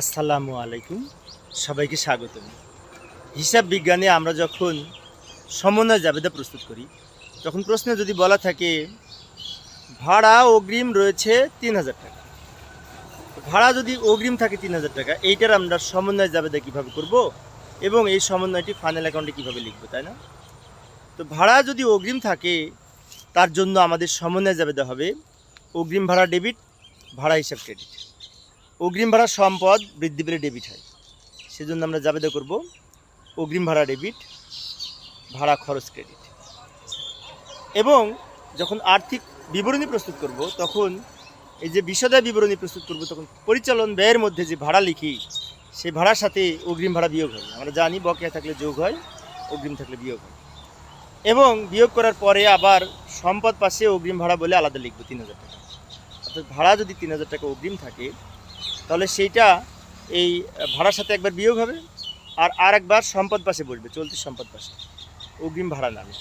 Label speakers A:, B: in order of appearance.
A: আসসালামু আলাইকুম, সবাইকে স্বাগতম। হিসাব বিজ্ঞানে আমরা যখন সমন্বয় জাবেদা প্রস্তুত করি, তখন প্রশ্নে যদি বলা থাকে, ভাড়া অগ্রিম রয়েছে তিন হাজার টাকা। ভাড়া যদি অগ্রিম থাকে তিন হাজার টাকা, এইটার আমরা সমন্বয় জাবেদা কীভাবে করব এবং এই সমন্বয়টি ফাইনাল অ্যাকাউন্টে কীভাবে লিখব, তাই না? তো ভাড়া যদি অগ্রিম থাকে, তার জন্য আমাদের সমন্বয় জাবেদা হবে অগ্রিম ভাড়া ডেবিট ভাড়া হিসাব ক্রেডিট অগ্রিম ভাড়া সম্পদ বৃদ্ধি পেলে ডেবিট হয়। সেজন্য আমরা জাবেদা করব অগ্রিম ভাড়া ডেবিট ভাড়া খরচ ক্রেডিট এবং যখন আর্থিক বিবরণী প্রস্তুত করব, তখন এই যে বিশদায় বিবরণী প্রস্তুত করব, তখন পরিচালন ব্যয়ের মধ্যে যে ভাড়া লিখি সেই ভাড়ার সাথে অগ্রিম ভাড়া বিয়োগ হয়। আমরা জানি বকেয়া থাকলে যোগ হয়, অগ্রিম থাকলে বিয়োগ হয়। এবং বিয়োগ করার পরে আবার সম্পদ পাশে অগ্রিম ভাড়া বলে আলাদা লিখব তিন হাজার টাকা। অর্থাৎ ভাড়া যদি তিন হাজার টাকা অগ্রিম থাকে তাহলে সেইটা এই ভাড়ার সাথে একবার বিয়োগ হবে আর আর একবার সম্পদ পাশে বসবে, চলতি সম্পদ পাশে। অগ্রিম ভাড়া নামে।